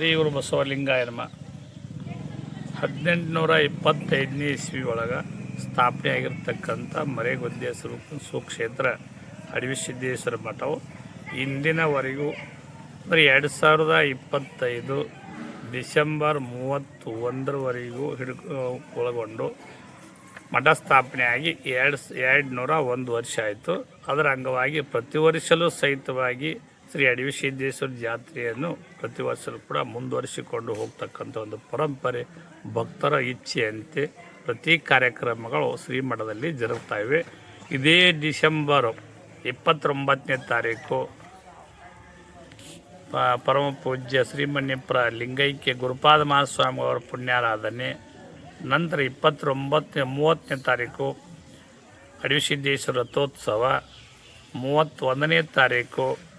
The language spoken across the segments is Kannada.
ಶ್ರೀ ಗುರು ಬಸವಲಿಂಗಾಯ ನಮ ಹದಿನೆಂಟುನೂರ ಇಪ್ಪತ್ತೈದನೇ ಇಸ್ವಿ ಒಳಗೆ ಸ್ಥಾಪನೆ ಆಗಿರ್ತಕ್ಕಂಥ ಸ್ವರೂಪ ಸುಕ್ಷೇತ್ರ ಅಡವಿ ಸಿದ್ದೇಶ್ವರ ಮಠವು ಇಂದಿನವರೆಗೂ ಅಂದರೆ ಎರಡು ಸಾವಿರದ ಇಪ್ಪತ್ತೈದು ಡಿಸೆಂಬರ್ ಮೂವತ್ತು ಒಂದರವರೆಗೂ ಹಿಡ್ಕೊ, ಒಳಗೊಂಡು ಮಠ ಸ್ಥಾಪನೆಯಾಗಿ ಎರಡು ಎರಡು ನೂರ ಒಂದು ವರ್ಷ ಆಯಿತು. ಅದರ ಅಂಗವಾಗಿ ಪ್ರತಿ ವರ್ಷಲೂ ಸಹಿತವಾಗಿ ಶ್ರೀ ಅಡವಿ ಸಿದ್ದೇಶ್ವರ ಜಾತ್ರೆಯನ್ನು ಪ್ರತಿ ವರ್ಷವೂ ಕೂಡ ಮುಂದುವರಿಸಿಕೊಂಡು ಹೋಗ್ತಕ್ಕಂಥ ಒಂದು ಪರಂಪರೆ, ಭಕ್ತರ ಇಚ್ಛೆಯಂತೆ ಪ್ರತಿ ಕಾರ್ಯಕ್ರಮಗಳು ಶ್ರೀಮಠದಲ್ಲಿ ಜರುಗ್ತಾ ಇವೆ. ಇದೇ ಡಿಸೆಂಬರ್ ಇಪ್ಪತ್ತೊಂಬತ್ತನೇ ತಾರೀಕು ಪರಮ ಪೂಜ್ಯ ಶ್ರೀಮನ್ಯಪ್ರ ಲಿಂಗೈಕ್ಯ ಗುರುಪಾದ ಮಹಾಸ್ವಾಮಿ ಅವರ ಪುಣ್ಯಾರಾಧನೆ. ನಂತರ ಇಪ್ಪತ್ತೊಂಬತ್ತನೇ, ಮೂವತ್ತನೇ ತಾರೀಕು ಅಡವಿಸಿದ್ದೇಶ್ವರ ರಥೋತ್ಸವ. ಮೂವತ್ತೊಂದನೇ ತಾರೀಕು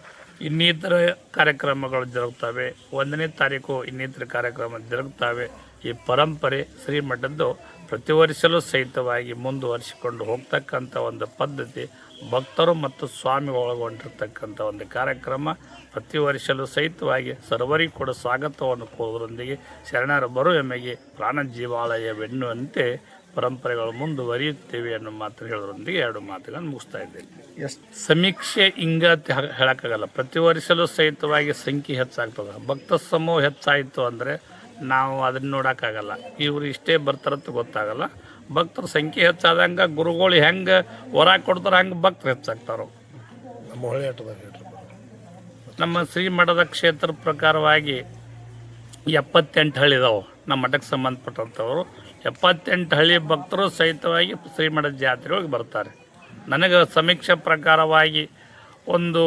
ಇನ್ನಿತರ ಕಾರ್ಯಕ್ರಮಗಳು ಜರುಗ್ತವೆ ಒಂದನೇ ತಾರೀಕು ಇನ್ನಿತರ ಕಾರ್ಯಕ್ರಮ ಜರುಗ್ತವೆ ಈ ಪರಂಪರೆ ಶ್ರೀಮಠದ್ದು ಪ್ರತಿ ವರ್ಷಲೂ ಸಹಿತವಾಗಿ ಮುಂದುವರಿಸಿಕೊಂಡು ಹೋಗ್ತಕ್ಕಂಥ ಒಂದು ಪದ್ಧತಿ, ಭಕ್ತರು ಮತ್ತು ಸ್ವಾಮಿ ಒಳಗೊಂಡಿರ್ತಕ್ಕಂಥ ಒಂದು ಕಾರ್ಯಕ್ರಮ ಪ್ರತಿ ವರ್ಷಲೂ ಸಹಿತವಾಗಿ ಸರ್ವರಿಗೂ ಕೂಡ ಸ್ವಾಗತವನ್ನು ಕೋರುವುದರೊಂದಿಗೆ ಶರಣರ ಎಮಗೆ ಪ್ರಾಣ ಜೀವಾಲಯವೆನ್ನುವಂತೆ ಪರಂಪರೆಗಳು ಮುಂದುವರಿಯುತ್ತೇವೆ ಅನ್ನೋ ಮಾತು ಹೇಳೋದ್ರೊಂದಿಗೆ ಎರಡು ಮಾತುಗಳನ್ನು ಮುಗಿಸ್ತಾ ಇದ್ದೇನೆ. ಎಷ್ಟು ಸಮೀಕ್ಷೆ ಹಿಂಗ ಅಂತ ಹೇ- ಹೇಳಕ್ಕಾಗಲ್ಲ. ಪ್ರತಿ ವರ್ಷಲೂ ಸಹಿತವಾಗಿ ಸಂಖ್ಯೆ ಹೆಚ್ಚಾಗ್ತದೆ. ಭಕ್ತ ಸಮೂಹ ಹೆಚ್ಚಾಯಿತು ಅಂದರೆ ನಾವು ಅದನ್ನ ನೋಡೋಕ್ಕಾಗಲ್ಲ. ಇವರು ಇಷ್ಟೇ ಬರ್ತಾರಂತ ಗೊತ್ತಾಗಲ್ಲ. ಭಕ್ತರ ಸಂಖ್ಯೆ ಹೆಚ್ಚಾದಂಗೆ ಗುರುಗಳು ಹೆಂಗೆ ಹೊರ ಕೊಡ್ತಾರೆ ಹಂಗೆ ಭಕ್ತರು ಹೆಚ್ಚಾಗ್ತಾರೋ. ನಮ್ಮ ಶ್ರೀಮಠದ ಕ್ಷೇತ್ರ ಪ್ರಕಾರವಾಗಿ ಎಪ್ಪತ್ತೆಂಟು ಹಳ್ಳಿ ಇದಾವೆ. ನಮ್ಮ ಮಠಕ್ಕೆ ಸಂಬಂಧಪಟ್ಟಂಥವರು ಎಪ್ಪತ್ತೆಂಟು ಹಳ್ಳಿ ಭಕ್ತರು ಸಹಿತವಾಗಿ ಶ್ರೀಮಠದ ಜಾತ್ರೆಗೆ ಬರ್ತಾರೆ. ನನಗೆ ಸಮೀಕ್ಷೆ ಪ್ರಕಾರವಾಗಿ ಒಂದು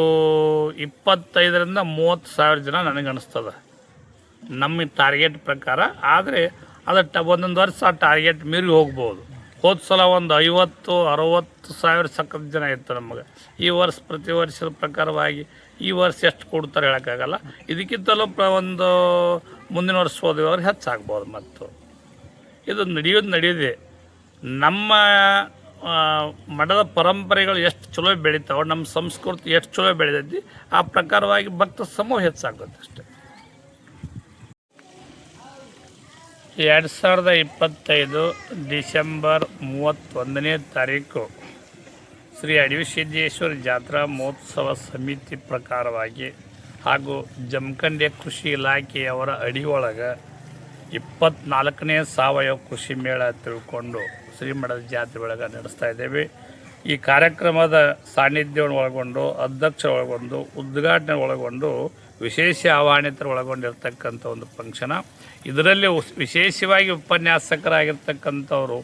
ಇಪ್ಪತ್ತೈದರಿಂದ ಮೂವತ್ತು ಸಾವಿರ ಜನ ನನಗೆ ಅನಿಸ್ತದೆ. ನಮ್ಮ ಟಾರ್ಗೆಟ್ ಪ್ರಕಾರ, ಆದರೆ ಅದು ಟ ಒಂದೊಂದು ವರ್ಷ ಟಾರ್ಗೆಟ್ ಮೀರಿ ಹೋಗ್ಬೋದು. ಹೋದ ಸಲ ಒಂದು ಐವತ್ತು, ಅರವತ್ತು ಸಾವಿರ ಸಖತ್ ಜನ ಇತ್ತು ನಮಗೆ. ಈ ವರ್ಷ, ಪ್ರತಿ ವರ್ಷದ ಪ್ರಕಾರವಾಗಿ ಈ ವರ್ಷ ಎಷ್ಟು ಕೊಡ್ತಾರೆ ಹೇಳೋಕ್ಕಾಗಲ್ಲ. ಇದಕ್ಕಿಂತಲೂ ಪ್ರ ಒಂದು ಮುಂದಿನ ವರ್ಷ ಹೋದವರು ಹೆಚ್ಚಾಗ್ಬೋದು ಮತ್ತು. ಇದು ನಡೆಯೋದು ನಡೆಯೋದೆ ನಮ್ಮ ಮಠದ ಪರಂಪರೆಗಳು ಎಷ್ಟು ಚಲೋ ಬೆಳೀತಾವೆ, ನಮ್ಮ ಸಂಸ್ಕೃತಿ ಎಷ್ಟು ಚಲೋ ಬೆಳೆದೈತಿ, ಆ ಪ್ರಕಾರವಾಗಿ ಭಕ್ತ ಸಮೂಹ ಹೆಚ್ಚಾಗ್ತದೆ ಅಷ್ಟೇ. ಎರಡು ಸಾವಿರದ ಇಪ್ಪತ್ತೈದು ಡಿಸೆಂಬರ್ ಮೂವತ್ತೊಂದನೇ ತಾರೀಕು. ಶ್ರೀ ಅಡವಿ ಸಿದ್ದೇಶ್ವರ ಜಾತ್ರಾ ಮಹೋತ್ಸವ ಸಮಿತಿ ಪ್ರಕಾರವಾಗಿ ಹಾಗೂ ಜಮಖಂಡೆ ಕೃಷಿ ಇಲಾಖೆಯವರ ಅಡಿಯೊಳಗೆ ಇಪ್ಪತ್ನಾಲ್ಕನೇ ಸಾವಯವ ಕೃಷಿ ಮೇಳ ತಿಳ್ಕೊಂಡು ಶ್ರೀಮಠದ ಜಾತ್ರೆ ಒಳಗೆ ನಡೆಸ್ತಾ ಇದ್ದೇವೆ. ಈ ಕಾರ್ಯಕ್ರಮದ ಸಾನ್ನಿಧ್ಯವನ್ನು ಒಳಗೊಂಡು ಅಧ್ಯಕ್ಷ ಒಳಗೊಂಡು, ಉದ್ಘಾಟನೆ ಒಳಗೊಂಡು ವಿಶೇಷ ಆಹ್ವಾನಿತರು ಒಳಗೊಂಡಿರ್ತಕ್ಕಂಥ ಒಂದು ಫಂಕ್ಷನ. ಇದರಲ್ಲಿ ವಿಶೇಷವಾಗಿ ಉಪನ್ಯಾಸಕರಾಗಿರ್ತಕ್ಕಂಥವರು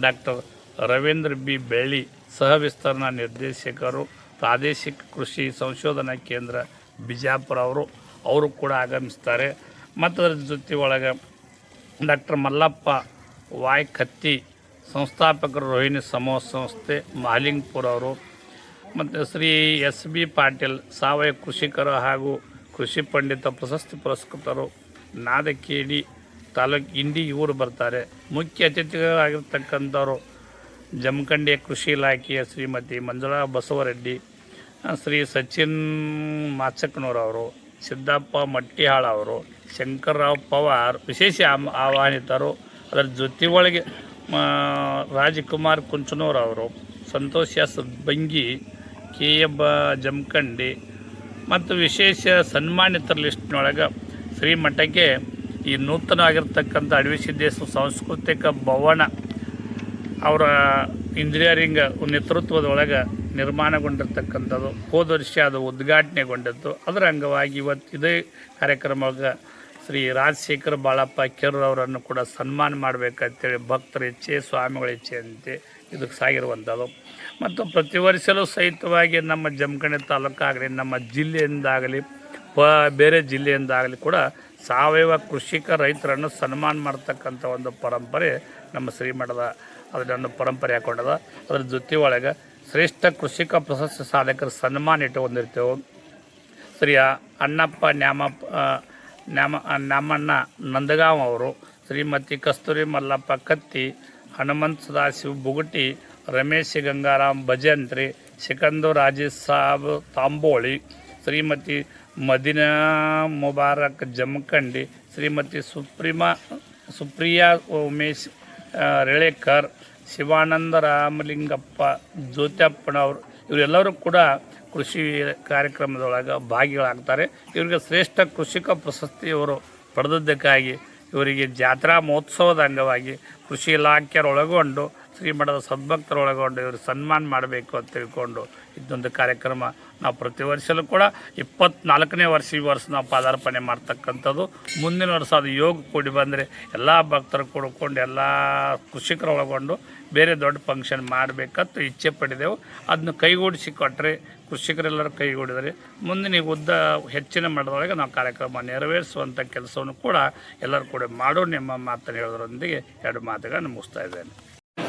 ಡಾಕ್ಟರ್ ರವೀಂದ್ರ ಬಿ. ಬೆಳ್ಳಿ, ಸಹ ವಿಸ್ತರಣಾ ನಿರ್ದೇಶಕರು, ಪ್ರಾದೇಶಿಕ ಕೃಷಿ ಸಂಶೋಧನಾ ಕೇಂದ್ರ ಬಿಜಾಪುರ ಅವರು ಅವರು ಕೂಡ ಆಗಮಿಸ್ತಾರೆ. ಮತ್ತು ಅದರ ಜೊತೆ ಒಳಗೆ ಡಾಕ್ಟರ್ ಮಲ್ಲಪ್ಪ ವಾಯ್ ಕತ್ತಿ ಸಂಸ್ಥಾಪಕರು ರೋಹಿಣಿ ಸಮೂಹ ಸಂಸ್ಥೆ, ಮಾಲಿಂಗ್ಪುರ ಅವರು, ಮತ್ತು ಶ್ರೀ ಎಸ್ ಬಿ ಪಾಟೀಲ್, ಸಾವಯವ ಕೃಷಿಕರು ಹಾಗೂ ಕೃಷಿ ಪಂಡಿತ ಪ್ರಶಸ್ತಿ ಪುರಸ್ಕೃತರು ನಾದಕೇಡಿ ತಾಲೂಕು ಇಂಡಿ ಇವರು ಬರ್ತಾರೆ. ಮುಖ್ಯ ಅತಿಥಿಗಳಾಗಿರ್ತಕ್ಕಂಥವ್ರು ಜಮಖಂಡಿಯ ಕೃಷಿ ಇಲಾಖೆಯ ಶ್ರೀಮತಿ ಮಂಜುಳಾ ಬಸವರೆಡ್ಡಿ ಶ್ರೀ ಸಚಿನ್ ಮಾಚಕ್ನೂರವರು ಸಿದ್ದಪ್ಪ ಮಟ್ಟಿಹಾಳ ಅವರು ಶಂಕರ್ರಾವ್ ಪವಾರ್ ವಿಶೇಷ ಆಹ್ವಾನಿತರು. ಅದರ ಜೊತೆ ಒಳಗೆ Rajkumar ಕುಂಚನೂರವರು Santosh S Bangi K A ಬ ಜಮಖಂಡಿ ಮತ್ತು ವಿಶೇಷ ಸನ್ಮಾನಿತರ ಲಿಸ್ಟ್ನೊಳಗೆ ಶ್ರೀಮಠಕ್ಕೆ ಈ ನೂತನವಾಗಿರ್ತಕ್ಕಂಥ ಅಡವಿ ಸಿದ್ದೇಶ್ವರ ಸಾಂಸ್ಕೃತಿಕ ಭವನ ಅವರ ಇಂಜಿನಿಯರಿಂಗ್ ನೇತೃತ್ವದೊಳಗೆ ನಿರ್ಮಾಣಗೊಂಡಿರ್ತಕ್ಕಂಥದ್ದು ಹೋದ ವರ್ಷ ಅದು ಉದ್ಘಾಟನೆಗೊಂಡದ್ದು. ಅದರ ಅಂಗವಾಗಿ ಇವತ್ತು ಇದೇ ಕಾರ್ಯಕ್ರಮಕ್ಕೆ ಶ್ರೀ ರಾಜಶೇಖರ್ ಬಾಳಪ್ಪ ಕೆರೂರವರನ್ನು ಕೂಡ ಸನ್ಮಾನ ಮಾಡಬೇಕಂತೇಳಿ ಭಕ್ತರ ಇಚ್ಛೆ, ಸ್ವಾಮಿಗಳ ಇಚ್ಛೆಯಂತೆ ಇದಕ್ಕೆ ಸಾಗಿರುವಂಥದ್ದು. ಮತ್ತು ಪ್ರತಿ ವರ್ಷಲೂ ಸಹಿತವಾಗಿ ನಮ್ಮ ಜಮಖಂಡಿ ತಾಲೂಕಾಗಲಿ, ನಮ್ಮ ಜಿಲ್ಲೆಯಿಂದಾಗಲಿ, ಪ, ಬೇರೆ ಜಿಲ್ಲೆಯಿಂದಾಗಲಿ ಕೂಡ ಸಾವಯವ ಕೃಷಿಕ ರೈತರನ್ನು ಸನ್ಮಾನ ಮಾಡ್ತಕ್ಕಂಥ ಒಂದು ಪರಂಪರೆ ನಮ್ಮ ಶ್ರೀಮಠದ ಅದನ್ನು ಪರಂಪರೆ ಹಾಕೊಂಡದ. ಅದ್ರ ಜೊತೆ ಒಳಗೆ ಶ್ರೇಷ್ಠ ಕೃಷಿಕ ಪ್ರಶಸ್ತಿ ಸಾಧಕರ ಸನ್ಮಾನ ಇಟ್ಟುಕೊಂಡಿರ್ತೇವೆ ಶ್ರೀ ಅಣ್ಣಪ್ಪ ನ್ಯಾಮಪ್ಪ ನ್ಯಾಮ, ನ್ಯಾಮಣ್ಣ ನಂದಗಾಂವ್ ಅವರು, ಶ್ರೀಮತಿ ಕಸ್ತೂರಿ ಮಲ್ಲಪ್ಪ ಕತ್ತಿ ಹನುಮಂತ ಸದಾಶಿವ ಬುಗುಟಿ, ರಮೇಶ್ ಗಂಗಾರಾಮ್ ಭಜಂತ್ರಿ ಸಿಕಂದು ರಾಜೇಶ್ ಸಾಬ್ ತಾಂಬೋಳಿ, ಶ್ರೀಮತಿ ಮದಿನಾ ಮುಬಾರಕ್ ಜಮಖಂಡಿ, ಶ್ರೀಮತಿ ಸುಪ್ರಿಮಾ, ಸುಪ್ರಿಯಾ ಉಮೇಶ್ ರೇಳೇಕರ್, ಶಿವಾನಂದ ರಾಮಲಿಂಗಪ್ಪ, ಜ್ಯೋತ್ಯಪ್ಪನವರು, ಇವರೆಲ್ಲರೂ ಕೂಡ ಕೃಷಿ ಕಾರ್ಯಕ್ರಮದೊಳಗೆ ಭಾಗಿಗಳಾಗ್ತಾರೆ. ಇವರಿಗೆ ಶ್ರೇಷ್ಠ ಕೃಷಿಕ ಪ್ರಶಸ್ತಿ ಇವರು ಪಡೆದದ್ದಕ್ಕಾಗಿ ಇವರಿಗೆ ಜಾತ್ರಾ ಮಹೋತ್ಸವದ ಅಂಗವಾಗಿ ಕೃಷಿ ಇಲಾಖೆಯರೊಳಗೊಂಡು ಶ್ರೀಮಠದ ಸದ್ಭಕ್ತರೊಳಗೊಂಡು ಇವರು ಸನ್ಮಾನ ಮಾಡಬೇಕು ಅಂತ ತಿಳ್ಕೊಂಡು ಇದೊಂದು ಕಾರ್ಯಕ್ರಮ ನಾವು ಪ್ರತಿ ವರ್ಷಲೂ ಕೂಡ ಇಪ್ಪತ್ನಾಲ್ಕನೇ ವರ್ಷ ಈ ವರ್ಷ ನಾವು ಪಾದಾರ್ಪಣೆ ಮಾಡ್ತಕ್ಕಂಥದ್ದು. ಮುಂದಿನ ವರ್ಷ ಅದು ಯೋಗ ಕೂಡಿ ಬಂದರೆ ಎಲ್ಲ ಭಕ್ತರು ಕೂಡಿಕೊಂಡು ಎಲ್ಲ ಕೃಷಿಕರು ಒಳಗೊಂಡು ಬೇರೆ ದೊಡ್ಡ ಫಂಕ್ಷನ್ ಮಾಡಬೇಕಂತ ಇಚ್ಛೆ ಪಡಿದೆವು ಅದನ್ನು ಕೈಗೂಡಿಸಿ ಕೊಟ್ಟರೆ ಕೃಷಿಕರೆಲ್ಲರೂ ಕೈಗೂಡಿದರೆ ಮುಂದಿನ ಈಗ ಉದ್ದ ಹೆಚ್ಚಿನ ಮಟ್ಟದೊಳಗೆ ನಾವು ಕಾರ್ಯಕ್ರಮ ನೆರವೇರಿಸುವಂಥ ಕೆಲಸವನ್ನು ಕೂಡ ಎಲ್ಲರೂ ಕೂಡ ಮಾಡೋಣ ಎಂಬ ಮಾತನ್ನು ಹೇಳೋದ್ರೊಂದಿಗೆ ಎರಡು ಮಾತುಗಳನ್ನು ಮುಗಿಸ್ತಾ ಇದ್ದೇನೆ.